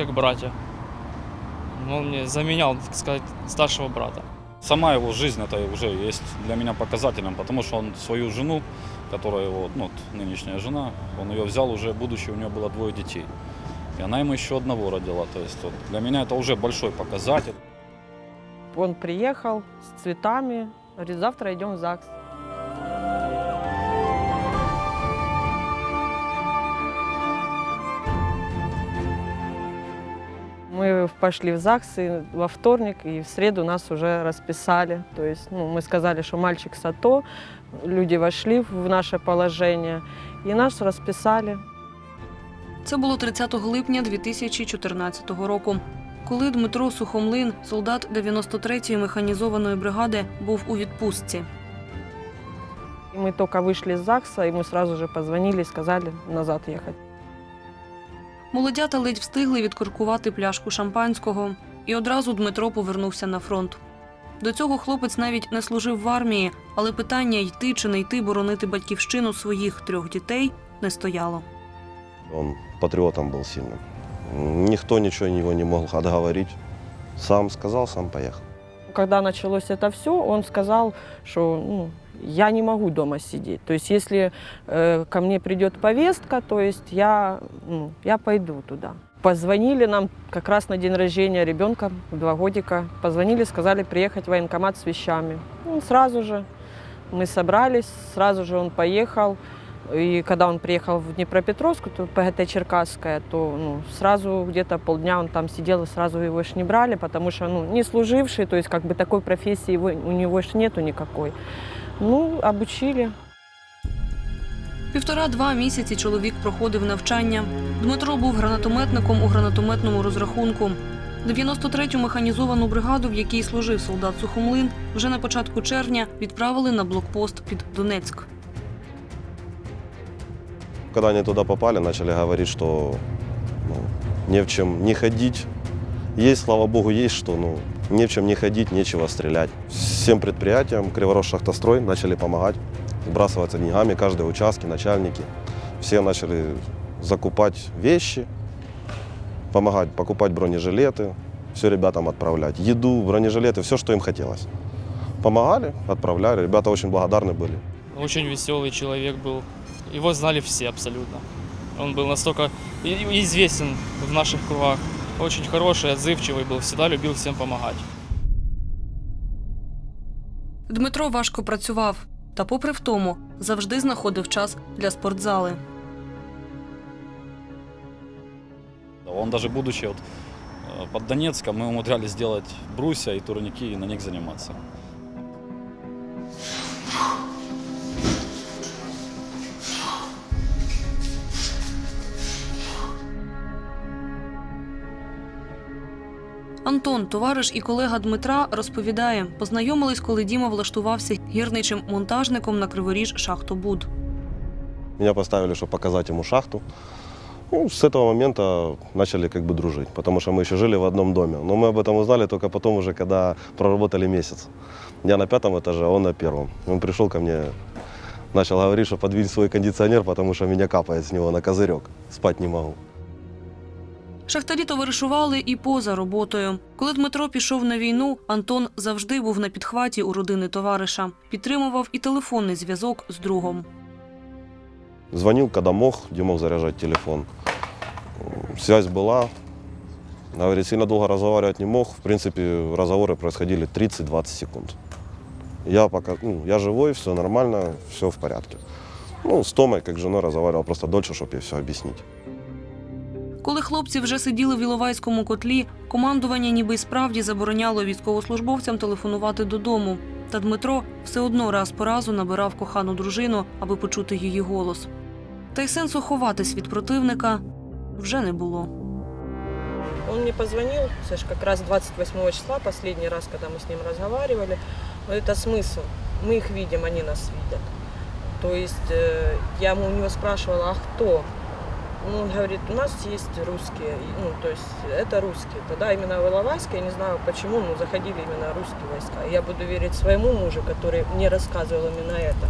как братья. Он мне заменял, так сказать, старшего брата. Сама его жизнь это уже есть для меня показателем, потому что он свою жену, которая его, ну, нынешняя жена, он ее взял уже, будучи у нее было двое детей. И она ему еще одного родила. То есть вот, для меня это уже большой показатель. Он приехал с цветами, говорит, завтра идем в ЗАГС. пошли в ЗАГС и во вторник, и в среду нас уже расписали. То есть ну, мы сказали, что мальчик САТО, люди вошли в наше положение, и нас расписали. Це було 30 липня 2014 року. Коли Дмитро Сухомлин, солдат 93-ї механізованої бригади, був у відпустці. И мы только вышли из ЗАГСа, и мы сразу же позвонили и сказали назад ехать. Молодята ледь встигли відкоркувати пляшку шампанського, і одразу Дмитро повернувся на фронт. До цього хлопець навіть не служив в армії, але питання йти чи не йти боронити батьківщину своїх трьох дітей не стояло. Он патриотом был сильным. Никто ничего его не мог отговорить. Сам сказал, сам поехал. Когда началось это все, он сказал, что ну, я не могу дома сидеть. То есть если э, ко мне придет повестка, то есть я, ну, я пойду туда. Позвонили нам как раз на день рождения ребенка, два годика. Позвонили, сказали приехать в военкомат с вещами. Ну, сразу же мы собрались, сразу же он поехал. И когда он приехал в Днепропетровск, то ПГТ Черкасская, то ну, сразу где-то полдня он там сидел, и сразу его ж не брали, потому что ну, не служивший, то есть как бы такой профессии его, у него ж нету никакой. Ну, обучили. Півтора-два місяці чоловік проходив навчання. Дмитро був гранатометником у гранатометному розрахунку. 93-ю механізовану бригаду, в якій служив солдат Сухомлин, вже на початку червня відправили на блокпост під Донецьк. Когда они туда попали, начали говорить, что ну, не в чем не ходить. Есть, слава богу, есть что, ну, не в чем не ходить, нечего стрелять. Всем предприятиям Криворож Шахтострой начали помогать, сбрасываться деньгами, каждые участки, начальники. Все начали закупать вещи, помогать покупать бронежилеты, все ребятам отправлять. Еду, бронежилеты, все, что им хотелось. Помогали, отправляли. Ребята очень благодарны были. Очень веселый человек был. Его знали все абсолютно. Он был настолько и- и известен в наших кругах. Очень хороший, отзывчивый был, всегда любил всем помогать. Дмитро важко працював, та, попри втому, завжди знаходив час для спортзали. Он даже будучи вот, э, под Донецком, мы умудрялись сделать брусья и турники и на них заниматься. Антон, товариш і колега Дмитра, розповідає, познайомились, коли Діма влаштувався гірничим монтажником на Криворіж шахтобуд. Меня поставили, чтобы показать ему шахту. Ну, с этого момента начали как бы дружить, потому что мы еще жили в одном доме. Но мы об этом узнали только потом уже, когда проработали месяц. Я на пятом этаже, а он на первом. Он пришел ко мне, начал говорить, что подвинь свой кондиционер, потому что меня капает с него на козырек. Спать не могу. Шахтарі товаришували і поза роботою. Коли Дмитро пішов на війну, Антон завжди був на підхваті у родини товариша. Підтримував і телефонний зв'язок з другом. Звонил, когда мог, где мог заряжать телефон. Связь была. Говорит, сильно долго разговаривать не мог. В принципе, разговоры происходили 30-20 секунд. Я пока, ну, я живой, все нормально, все в порядке. Ну, с Томой, как с женой, разговаривал просто дольше, чтобы ей все объяснить. Коли хлопці вже сиділи в Іловайському котлі, командування ніби й справді забороняло військовослужбовцям телефонувати додому. Та Дмитро все одно раз по разу набирав кохану дружину, аби почути її голос. Та й сенсу ховатись від противника вже не було. Он мне позвонил, Саш, как раз 28 числа, последний раз, когда мы с ним разговаривали. Но это смысл. Мы их видим, они нас видят. То есть э, я ему- у него спрашивала, а кто? Ну, он говорит, у нас есть русские, И, ну, то есть это русские. Тогда именно в Иловайске, я не знаю почему, но заходили именно русские войска. И я буду верить своему мужу, который мне рассказывал именно это,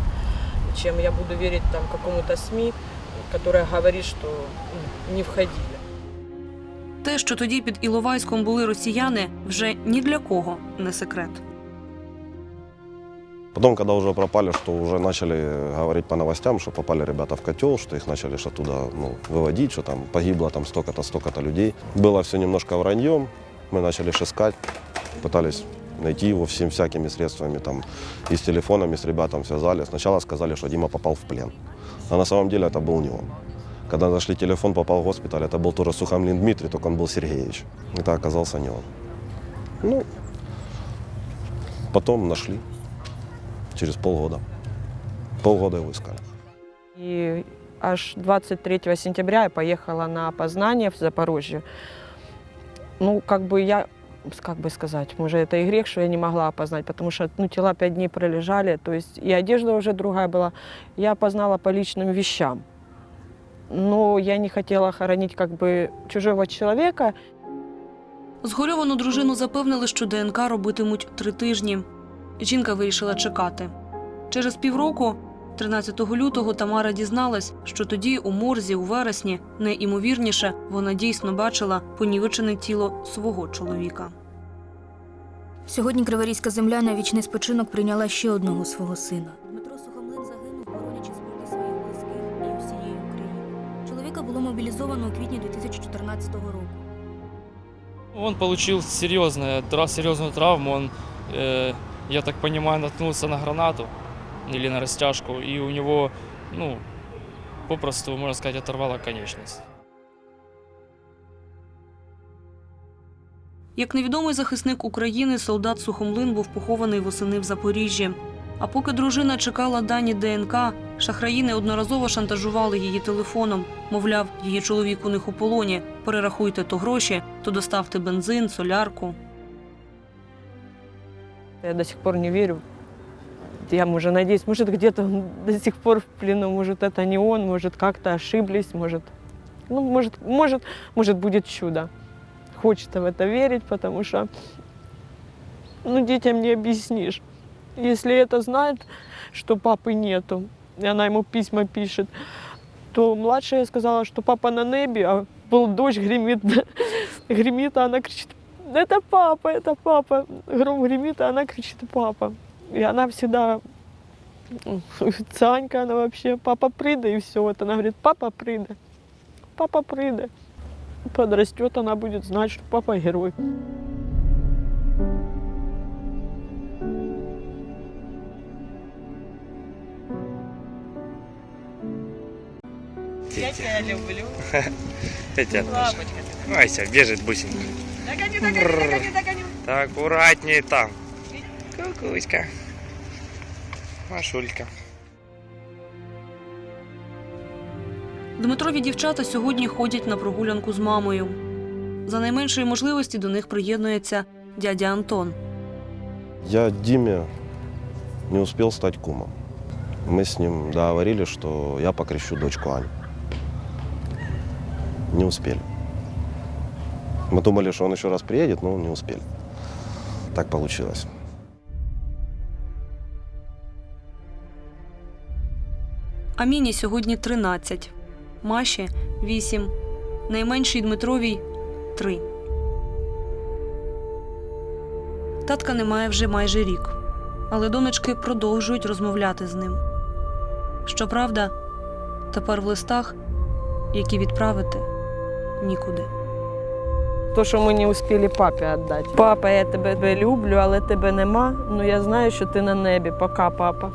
чем я буду верить там какому-то СМИ, которая говорит, что ну, не входили. Те, що тоді під Іловайськом були росіяни, вже ні для кого не секрет. Потом, когда уже пропали, что уже начали говорить по новостям, что попали ребята в котел, что их начали ж оттуда ну, выводить, что там погибло там столько-то, столько-то людей. Было все немножко враньем, мы начали искать, пытались найти его всем всякими средствами, там, и с телефонами с ребятами связали. Сначала сказали, что Дима попал в плен, а на самом деле это был не он. Когда нашли телефон, попал в госпиталь, это был тоже Сухомлин Дмитрий, только он был Сергеевич. Это оказался не он. Ну, потом нашли через полгода. Полгода его искали. И аж 23 сентября я поехала на опознание в Запорожье. Ну, как бы я, как бы сказать, может, это и грех, что я не могла опознать, потому что ну, тела пять дней пролежали, то есть и одежда уже другая была. Я опознала по личным вещам. Но я не хотела хоронить как бы чужого человека, Згорьовану дружину запевнили, що ДНК робитимуть три тижні. Жінка вирішила чекати. Через півроку, 13 лютого, Тамара дізналась, що тоді у морзі у вересні, найімовірніше, вона дійсно бачила понівечене тіло свого чоловіка. Сьогодні Криворізька земля на вічний спочинок прийняла ще одного свого сина. Дмитро Сухомлин загинув, боронячи спокій своїх близьких і усієї України. Чоловіка було мобілізовано у квітні 2014 року. Он получил серьезную, тра- серьезную травму. Он, я так понимаю, наткнулся на гранату или на растяжку, и у него, ну, попросту, можно сказать, оторвала конечность. Як невідомий захисник України, солдат Сухомлин був похований восени в Запоріжжі. А поки дружина чекала дані ДНК, шахраї неодноразово шантажували її телефоном. Мовляв, її чоловік у них у полоні. Перерахуйте то гроші, то доставте бензин, солярку. Я до сих пор не верю. Я уже надеюсь, может, где-то он до сих пор в плену, может, это не он, может, как-то ошиблись, может, ну, может, может, может, будет чудо. Хочется в это верить, потому что, ну, детям не объяснишь. Если это знает, что папы нету, и она ему письма пишет, то младшая сказала, что папа на небе, а был дождь, гремит, гремит, а она кричит, это папа, это папа. Гром гремит, а она кричит, папа. И она всегда, Санька, она вообще, папа прыда, и все. Вот она говорит, папа прыда, папа прыда. Подрастет, она будет знать, что папа герой. Я тебя люблю. Я тебя тоже. Все, бежит бусинка. Догоню. Так, аккуратнее там. Кукуська. Машулька. Дмитрові дівчата сьогодні ходять на прогулянку з мамою. За найменшої можливості до них приєднується дядя Антон. Я Диме не успел стать кумом. Мы с ним договорились, что я покрещу дочку Аню. Не успели. Мы думали, что он еще раз приедет, но не успели. Так получилось. Аміні сьогодні 13, Маші 8, найменшій Дмитровій 3. Татка немає вже майже рік, але донечки продовжують розмовляти з ним. Щоправда, тепер в листах, які відправити нікуди. То, що ми не успіли папі віддати. Папа, я тебе люблю, але тебе нема. Ну я знаю, що ти на небі. Пока, папа.